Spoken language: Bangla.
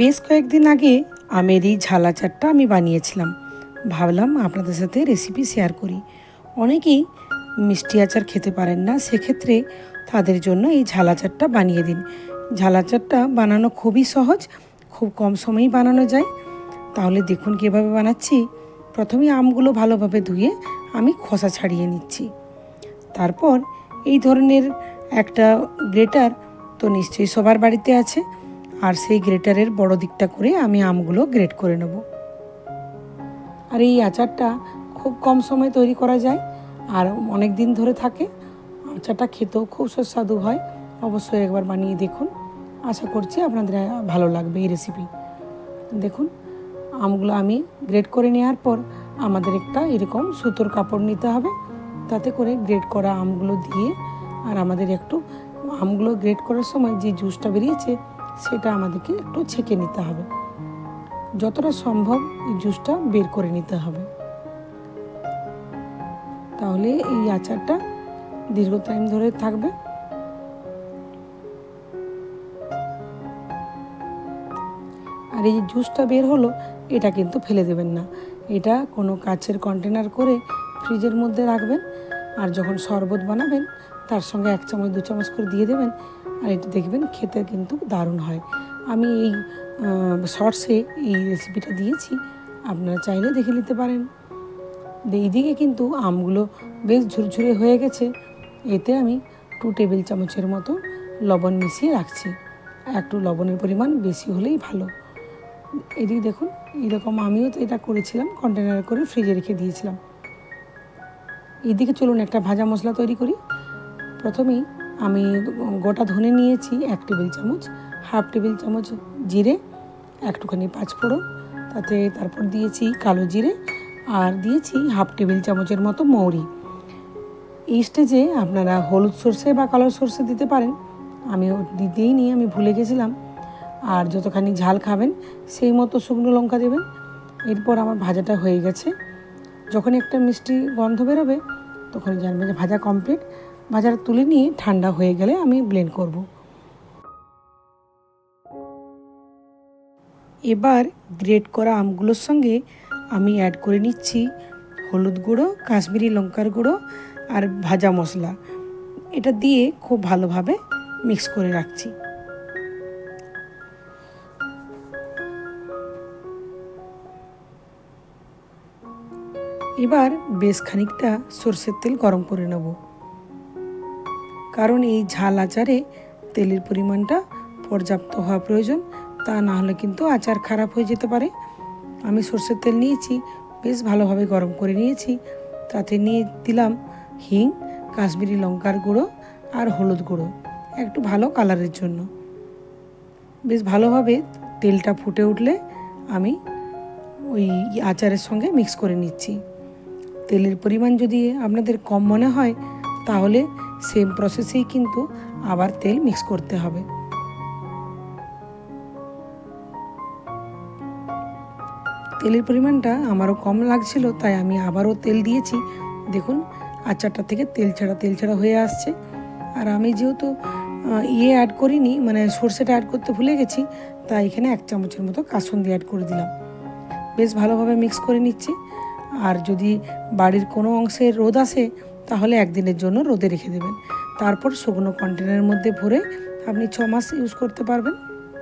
বেশ কয়েকদিন আগে আমের এই ঝালা আচারটা আমি বানিয়েছিলাম। ভাবলাম আপনাদের সাথে রেসিপি শেয়ার করি। অনেকেই মিষ্টি আচার খেতে পারেন না, সেক্ষেত্রে তাদের জন্য এই ঝালা আচারটা বানিয়ে দিন। ঝালা আচারটা বানানো খুবই সহজ, খুব কম সময়েই বানানো যায়। তাহলে দেখুন কীভাবে বানাচ্ছি। প্রথমে আমগুলো ভালোভাবে ধুয়ে আমি খোসা ছাড়িয়ে নিচ্ছি। তারপর এই ধরনের একটা গ্রেটার তো নিশ্চয়ই সবার বাড়িতে আছে। আর সেই গ্রেটারের বড় দিকটা করে আমি আমগুলো গ্রেট করে নেব। আর এই আচারটা খুব কম সময় তৈরি করা যায় আর অনেক দিন ধরে থাকে। আচারটা খেতেও খুব সুস্বাদু হয়। অবশ্যই একবার বানিয়ে দেখুন। আশা করছি আপনাদের ভালো লাগবে এই রেসিপি দেখুন, আমগুলো আমি গ্রেট করে নেওয়ার পর আমাদের একটা এরকম সুতোর কাপড় নিতে হবে। তাতে করে গ্রেট করা আমগুলো দিয়ে আর আমাদের একটু আমগুলো গ্রেট করার সময় যে জুসটা বেরিয়েছে সেটা আমাদেরকে একটু ছেঁকে নিতে হবে। যতটা সম্ভব এই জুসটা বের করে নিতে হবে। তাহলে এই আচারটা দীর্ঘ টাইম ধরে থাকবে। আর এই জুসটা বের হলো, এটা কিন্তু ফেলে দেবেন না। এটা কোনো কাচের কন্টেনার করে ফ্রিজের মধ্যে রাখবেন। আর যখন শরবত বানাবেন, তার সঙ্গে এক চামচ, দু চামচ করে দিয়ে দেবেন। আর এটা দেখবেন খেতে কিন্তু দারুণ হয়। আমি এই শর্টসে এই রেসিপিটা দিয়েছি। আপনারা চাইলে দেখে নিতে পারেন। এইদিকে কিন্তু আমগুলো বেশ ঝুরঝুরে হয়ে গেছে। এতে আমি টু টেবিল চামচের মতো লবণ মিশিয়ে রাখছি। একটু লবণের পরিমাণ বেশি হলেই ভালো। এদিকে দেখুন, এরকম আমিও তো এটা করেছিলাম কন্টেনারে করে ফ্রিজে রেখে দিয়েছিলাম। এদিকে চলুন একটা ভাজা মশলা তৈরি করি। প্রথমেই আমি গোটা ধনে নিয়েছি, এক টেবিল চামচ, হাফ টেবিল চামচ জিরে, একটুখানি পাঁচফোড়ন, তাতে তারপর দিয়েছি কালো জিরে আর দিয়েছি হাফ টেবিল চামচের মতো মৌরি। এই স্টেজে আপনারা হলুদ সর্ষে বা কালো সর্ষে দিতে পারেন আমি দিতেই নিয়ে আমি ভুলে গেছিলাম। আর যতখানি ঝাল খাবেন, সেই মতো শুকনো লঙ্কা দেবেন। এরপর আমার ভাজাটা হয়ে গেছে। যখন একটা মিষ্টি গন্ধ বেরোবে তখন জানবেন যে ভাজা কমপ্লিট। ভাজাটা তুলে নিয়ে ঠান্ডা হয়ে গেলে আমি ব্লেন্ড করব। এবার গ্রেট করা আমগুলোর সঙ্গে আমি অ্যাড করে নিচ্ছি হলুদ গুঁড়ো, কাশ্মীরি লঙ্কার গুঁড়ো আর ভাজা মশলা। এটা দিয়ে খুব ভালোভাবে মিক্স করে রাখছি। এবার বেশ খানিকটা সর্ষের তেল গরম করে নেব। কারণ এই ঝাল আচারে তেলের পরিমাণটা পর্যাপ্ত হওয়া প্রয়োজন। তা না হলে কিন্তু আচার খারাপ হয়ে যেতে পারে। আমি সর্ষের তেল নিয়েছি, বেশ ভালোভাবে গরম করে নিয়েছি। তাতে নিয়ে দিলাম হিং, কাশ্মীরি লঙ্কার গুঁড়ো আর হলুদ গুঁড়ো, একটু ভালো কালারের জন্য। বেশ ভালোভাবে তেলটা ফুটে উঠলে আমি ওই আচারের সঙ্গে মিক্স করে নিচ্ছি। তেলের পরিমাণ যদি আপনাদের কম মনে হয় তাহলে সেম প্রসেসেই কিন্তু আবার তেল মিক্স করতে হবে। তেলের পরিমাণটা আমারও কম লাগছিল, তাই আমি আবারও তেল দিয়েছি। দেখুন, আচারটা থেকে তেল ছাড়া তেল ছাড়া হয়ে আসছে। আর আমি যেহেতু ইয়ে অ্যাড করিনি মানে সর্ষেটা অ্যাড করতে ভুলে গেছি, তাই এখানে এক চামচের মতো কাসুন্দি অ্যাড করে দিলাম। বেশ ভালোভাবে মিক্স করে নিচ্ছি। আর যদি বাড়ির কোনো অংশে রোদ আসে, তাহলে একদিনের জন্য রোদে রেখে দেবেন। তারপর শুকনো কন্টেনারের মধ্যে ভরে আপনি ছ মাস ইউজ করতে পারবেন।